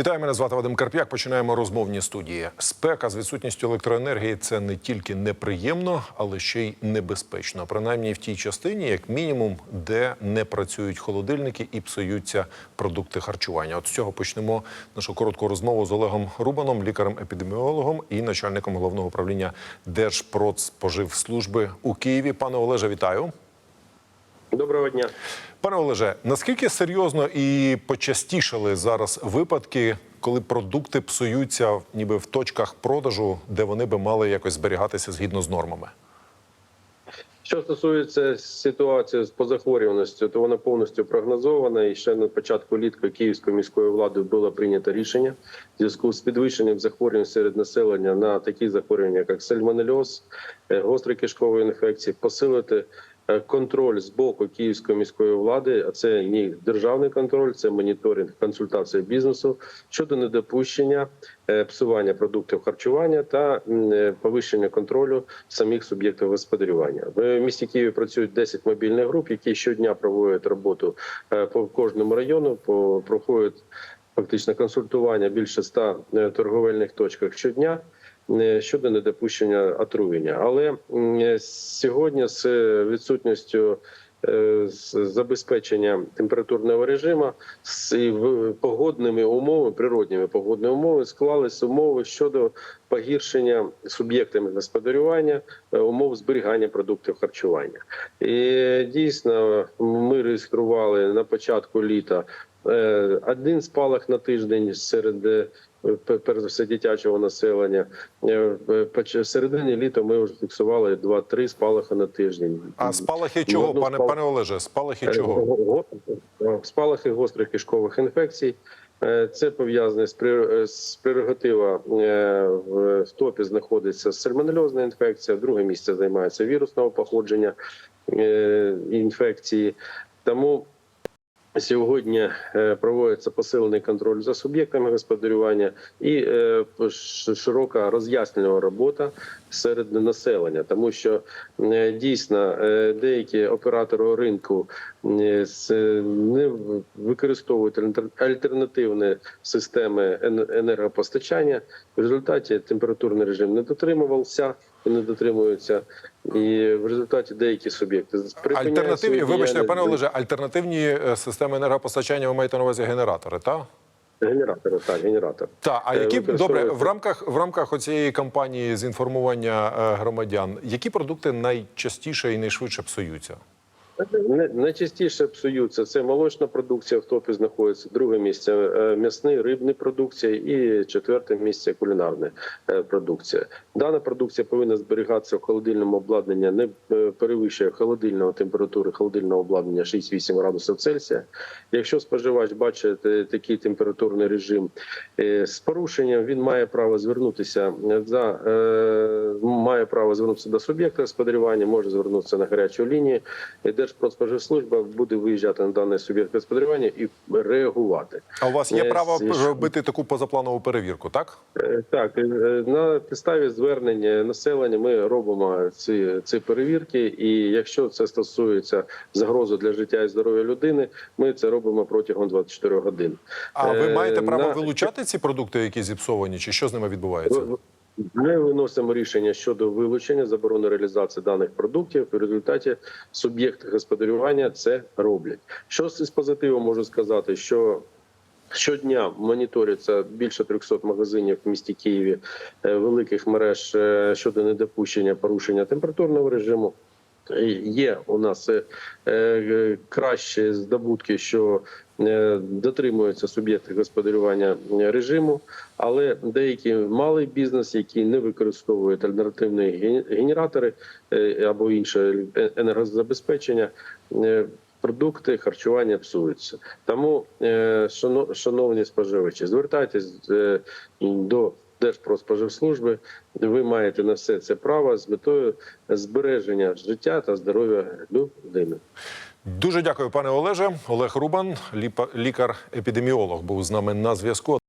Вітаю, мене звати Вадим Карп'як. Починаємо розмовні студії. Спека з відсутністю електроенергії це не тільки неприємно, але ще й небезпечно. Принаймні в тій частині, як мінімум, де не працюють холодильники і псуються продукти харчування. От з цього почнемо нашу коротку розмову з Олегом Рубаном, лікарем-епідеміологом і начальником головного управління Держпродспоживслужби у Києві. Пане Олеже, вітаю. Доброго дня. Пане Олеже, наскільки серйозно і почастішали зараз випадки, коли продукти псуються ніби в точках продажу, де вони би мали якось зберігатися згідно з нормами? Що стосується ситуації з позахворюваністю, то вона повністю прогнозована. І ще на початку літка Київською міською владою було прийнято рішення в зв'язку з підвищенням захворювань серед населення на такі захворювання, як сальмонельоз, е, гострі кишкові інфекції, посилити контроль з боку Київської міської влади. А це не державний контроль, це моніторинг, консультація бізнесу щодо недопущення е, псування продуктів харчування та е, повищення контролю самих суб'єктів господарювання. В місті Києві працюють 10 мобільних груп, які щодня проводять роботу е, по кожному району, по проходять фактично консультування більше 100 е, торговельних точках щодня. Е, Щодо недопущення отруєння, але е, сьогодні з відсутністю е, забезпечення температурного режиму з погодними умовами, природніми погодними умовами склались умови щодо погіршення суб'єктами господарювання умов зберігання продуктів харчування. І дійсно ми реєстрували на початку літа один спалах на тиждень серед. Е, Перш за все дитячого населення Е, в середині літа ми вже фіксували 2-3 спалахи на тиждень. А спалахи чого, одну пане спал- пане Олеже? Спалахи Е, чого? го- го- Спалахи гострих кишкових інфекцій. Е, Це пов'язане з е, з прерогатива е, в топі знаходиться сальмонельозна інфекція, друге місце займається вірусного походження е, інфекції. Тому Сьогодні е, проводиться посилений контроль за суб'єктами господарювання і е, широка роз'яснення робота серед населення, тому що е, дійсно е, деякі оператори ринку е, не використовують альтернативні системи енергопостачання. В результаті температурний режим не дотримувався і не дотримується. І в результаті деякі суб'єкти Альтернативні, вибачте, пане Олеже, альтернативні системи енергопостачання ви маєте на увазі генератори, так? Генератори, так, генератор. Так, а Е, які добре в рамках в рамках оцієї кампанії з інформування е, громадян, які продукти найчастіше і найшвидше псуються? Найчастіше псуються це молочна продукція в топі знаходиться. Друге місце е, м'ясний, рибний продукція і четверте місце кулінарна е, продукція. Дана продукція повинна зберігатися в холодильному обладнанні, не е, перевищує холодильного температури холодильного обладнання 6-8 градусів Цельсія. Якщо споживач бачить такий температурний режим з порушенням, він має право звернутися за має право звернутися до суб'єкта господарювання, може звернутися на гарячу лінію. Держпродспоживслужба буде виїжджати на даний суб'єкт господарювання і реагувати. А у вас є Е, право робити таку позапланову перевірку, так? Е, Так, е, на підставі звернення населення ми робимо ці, ці перевірки, і якщо це стосується загрози для життя і здоров'я людини, ми це робимо протягом 24 годин. А ви маєте право на- вилучати ці продукти, які зіпсовані, чи що з ними відбувається? Ми виносимо рішення щодо вилучення заборони реалізації даних продуктів. В результаті суб'єкти господарювання це роблять. Що з позитиву можу сказати, що щодня моніториться більше 300 магазинів в місті Києві е, великих мереж е, щодо недопущення порушення температурного режиму. Є у нас е, е, кращі здобутки, що е, дотримуються суб'єкти господарювання режиму, але деякий малий бізнес, який не використовує альтернативні генератори або інше енергозабезпечення, продукти харчування псуються. Тому, шановні споживачі, звертайтесь до Держпродспоживслужби. Ви маєте на все це право з метою збереження життя та здоров'я людини. Дуже дякую, пане Олеже. Олег Рубан, лікар-епідеміолог, був з нами на зв'язку.